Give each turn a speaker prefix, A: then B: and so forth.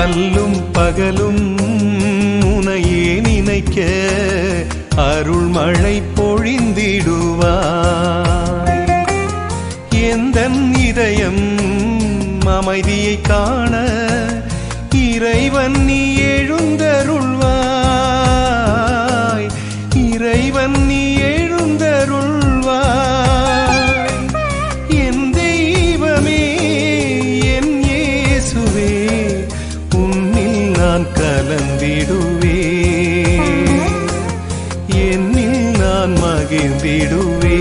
A: அல்லும் பகலும் உனையே நினைக்க அருள் மழை பொழிந்திடுவாய். எந்தன் இதயம் அமைதியை காண இறைவன் நீ எழுந்தருள்வாய். இறைவன் நீ எழுந்தருள் நான் கலந்திடுவே என்னில் நான் மகிழ்ந்திடுவே